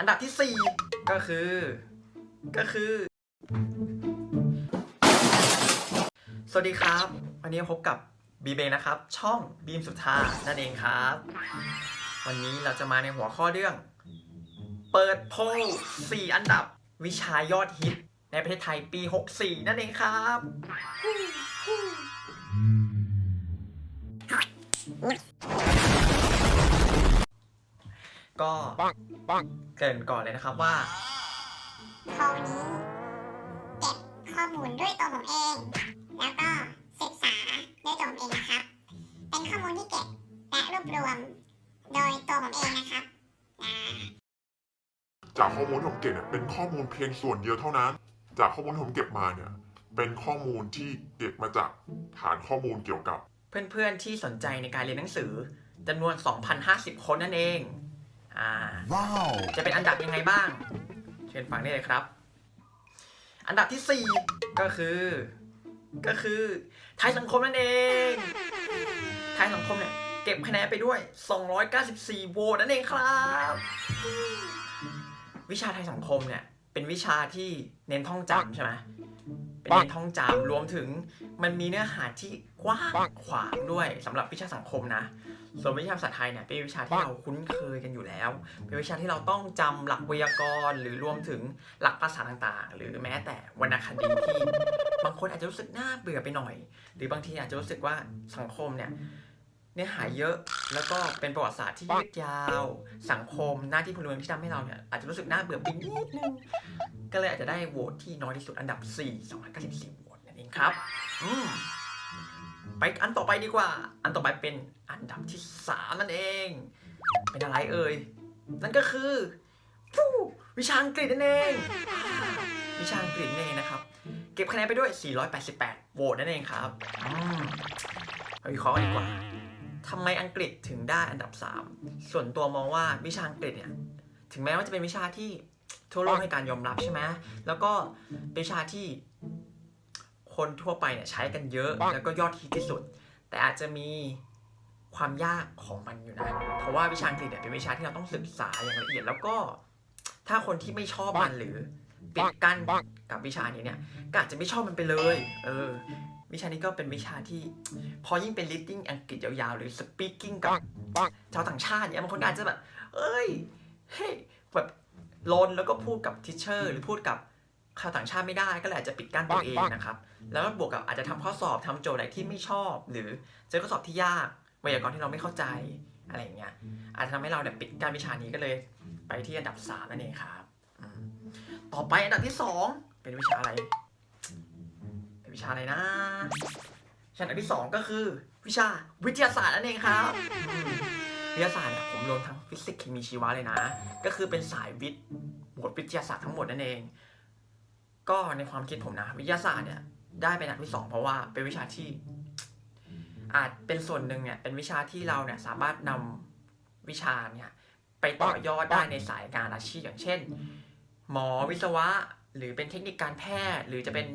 อันดับที่ 4 ก็คือ ก็คือ สวัสดีครับ วันนี้พบกับบีเบนะครับ ช่องบีมสุทธานั่นเองครับ วันนี้เราจะมาในหัวข้อเรื่อง เปิดโพล4อันดับวิชายอดฮิตในประเทศไทยปี 64 นั่นเองครับ ก็เกรินก่อนเลยนะครับว่าโพลนี้เก็บข้อมูลด้วยตัวผมเอง แล้วก็ศึกษาด้วยตัวผมเองนะครับ เป็นข้อมูลที่เก็บและรวบรวมโดยตัวผมเองนะครับอ่าจากข้อมูลที่ผมเก็บเนี่ยเป็นข้อมูลเพียงส่วนเดียวเท่านั้น จากข้อมูลที่ผมเก็บมาเนี่ยเป็นข้อมูลที่เก็บมาจากฐานข้อมูลเกี่ยวกับ เพื่อนๆที่สนใจในการเรียนหนังสือจำนวน 2,050 คนนั่นเอง อ่า Wow. จะเป็นอันดับยังไงบ้าง เชิญฟังได้เลยครับ อันดับที่ 4 ก็คือ ก็คือไทยสังคมนั่นเองไทยสังคมเนี่ยเก็บคะแนนไปด้วย 294โหวตนั่นเองครับ วิชาไทยสังคมเนี่ยเป็นวิชาที่เน้นท่องจำใช่ไหมเป็นเน้นท่องจำรวมถึงมันมีเนื้อหาที่กว้างขวางด้วยสำหรับวิชาสังคมนะ ส่วนวิชาภาษาไทยเนี่ยเป็นวิชาที่เราคุ้นเคยกันอยู่แล้ว เป็นวิชาที่เราต้องจำหลักไวยากรณ์หรือรวมถึงหลักภาษาต่างๆ หรือแม้แต่วรรณคดีที่บางคนอาจจะรู้สึกน่าเบื่อไปหน่อย หรือบางทีอาจจะรู้สึกว่าสังคมเนี่ยเนื้อหาเยอะแล้วก็เป็นประวัติศาสตร์ที่ยืดยาว สังคมหน้าที่พลเมืองที่ทำให้เราเนี่ยอาจจะรู้สึกน่าเบื่อไปนิดนึงก็เลยอาจจะได้โหวตที่น้อยที่สุดอันดับ 4 294โหวตนั่นเองครับ อืม ไปอันต่อไปดีกว่า อันต่อไปเป็นอันดับที่สามนั่นเอง เป็นอะไรเอ่ย นั่นก็คือฟู้วิชาอังกฤษนั่นเอง วิชาอังกฤษนั่นเองนะครับ เก็บคะแนนไปด้วย 488 โหวตนั่นเองครับเอาวิเคราะห์กันดีกว่าทำไมอังกฤษถึงได้อันดับ 3 ส่วนตัวมองว่าวิชาอังกฤษเนี่ย ถึงแม้ว่าจะเป็นวิชาที่ทั่วโลกให้การยอมรับใช่ไหมแล้วก็เป็นวิชาที่ คนทั่วไปเนี่ยใช้กันเยอะ แล้วก็ยอดฮิตที่สุด แต่อาจจะมีความยากของมันอยู่นะ เพราะว่าวิชาอังกฤษเนี่ยเป็นวิชาที่เราต้องศึกษาอย่างละเอียด แล้วก็ถ้าคนที่ไม่ชอบมันหรือปิดกั้นกับวิชานี้เนี่ยก็อาจจะไม่ชอบมันไปเลย เออ วิชานี้ก็เป็นวิชาที่ พอยิ่งเป็น reading อังกฤษยาวๆ หรือ speaking กับชาวต่างชาติเนี่ยบางคนก็อาจจะแบบ เอ้ย เฮ้ยแบบลนแล้วก็พูดกับทิชเชอร์ หรือพูดกับ ชาวต่างชาติไม่ได้ก็เลยอาจจะปิดกั้นตัวเองนะครับ แล้วก็บวกกับอาจจะทำข้อสอบทำโจทย์อะไรที่ไม่ชอบ หรือเจอข้อสอบที่ยากไวยากรณ์ที่เราไม่เข้าใจอะไรอย่างเงี้ยอาจจะทำให้เราเนี่ยปิดการวิชานี้ก็เลยไปที่อันดับสามนั่นเองครับอืมต่อไปอันดับที่สองเป็นวิชาอะไร เป็นวิชาอะไรนะวิชาอันดับที่สองก็คือ วิชาวิทยาศาสตร์นั่นเองครับอืมวิทยาศาสตร์เนี่ยผมรวมทั้งฟิสิกส์เคมีชีวะเลยนะ ก็คือเป็นสายวิทย์หมวดวิทยาศาสตร์ทั้งหมดนั่นเอง ก็ในความคิดผมนะวิทยาศาสตร์เนี่ยได้เป็นอันดับที่สองเพราะว่าเป็นวิชาที่อาจเป็นส่วนหนึ่งเนี่ยเป็นวิชาที่เราเนี่ยสามารถนำวิชาเนี่ยไปต่อยอดได้ในสายการอาชีพอย่างเช่น หมอวิศวะ หรือเป็นเทคนิคการแพทย์ หรือจะเป็น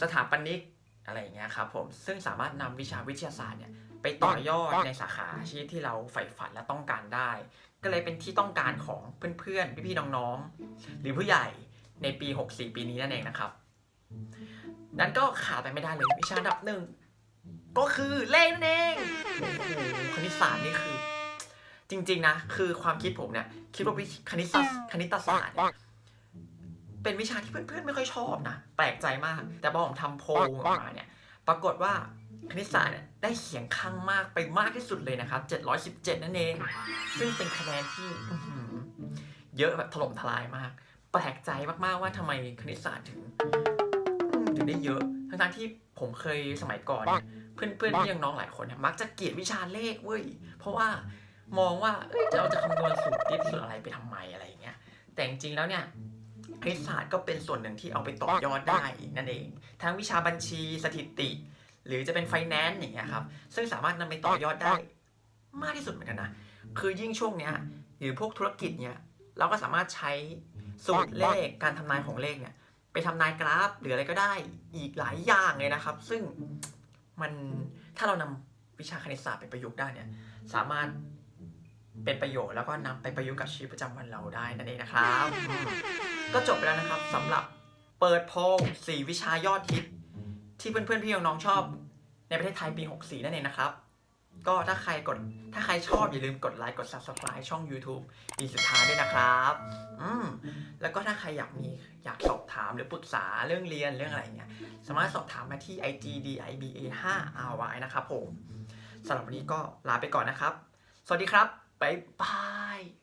สถาปนิกอะไรอย่างเงี้ยครับผมซึ่งสามารถนำวิชาวิทยาศาสตร์เนี่ยไปต่อยอดในสาขาอาชีพที่เราใฝ่ฝันและต้องการได้ ก็เลยเป็นที่ต้องการของเพื่อนๆพี่ๆน้องๆ หรือผู้ใหญ่ ในปี 64 ปีนี้นั่นเองนะครับ นั้นก็ขาดไปไม่ได้เลยวิชาอันดับหนึ่งก็คือเลขนั่นเองโอ้โหคณิตศาสตร์นี่คือ จริง ๆ นะ คือความคิดผมเนี่ยคิดว่าวิคณิตศาสตร์คณิตศาสตร์เป็นวิชาที่เพื่อนๆไม่ค่อยชอบนะแปลกใจมาก แต่พอผมทำโพลออกมาเนี่ย ปรากฏว่าคณิตศาสตร์เนี่ยได้เสียงข้างมากไปมากที่สุดเลยนะครับ 717 นั่นเอง ซึ่งเป็นคะแนนที่เยอะแบบถล่มทลายมาก แปลกใจมากๆว่าทำไมคณิตศาสตร์ถึงอืมถึงได้เยอะ ทั้งๆที่ผมเคยสมัยก่อนเนี่ยเพื่อนเพื่อนพี่น้องๆหลายคนเนี่ยมักจะเกลียดวิชาเลขเว้ย เพราะว่ามองว่าเอ้ยเราจะคำนวณสูตรดิบสูตรอะไรไปทำไมอะไรอย่างเงี้ย แต่จริงๆแล้วเนี่ยคณิตศาสตร์ก็เป็นส่วนหนึ่งที่เอาไปต่อยอดได้อีกนั่นเอง ทั้งวิชาบัญชีสถิติ หรือจะเป็นไฟแนนซ์อย่างเงี้ยครับ ซึ่งสามารถนำไปต่อยอดได้ มากที่สุดเหมือนกันนะ คือยิ่งช่วงเนี้ยหรือพวกธุรกิจเนี่ยเราก็สามารถใช้ สูตรเลขการทำนายของเลขเนี่ย ไปทำนายกราฟหรืออะไรก็ได้อีกหลายอย่างเลยนะครับ ซึ่งมันถ้าเรานำวิชาคณิตศาสตร์ไปประยุกต์ได้เนี่ย สามารถเป็นประโยชน์แล้วก็นำไปประยุกต์กับชีวิตประจำวันเราได้นั่นเองนะครับอืมก็จบไปแล้วนะครับสำหรับเปิดโพล4วิชายอดฮิตที่เพื่อนๆพี่น้องๆชอบ ในประเทศไทยปี 64 นั่นเองนะครับ ก็ถ้าใครกดถ้าใครชอบอย่าลืมกดไลค์กด subscribe ช่อง YouTube ปีสุดท้ายด้วยนะครับอืมแล้วก็ถ้าใครอยากมีอยากสอบถามหรือปรึกษาเรื่องเรียนเรื่องอะไรเงี้ยสามารถสอบถามมาที่ IG DIBA 5 RY นะครับผมสำหรับวันนี้ก็ลาไปก่อนนะครับ สวัสดีครับ บ๊ายบาย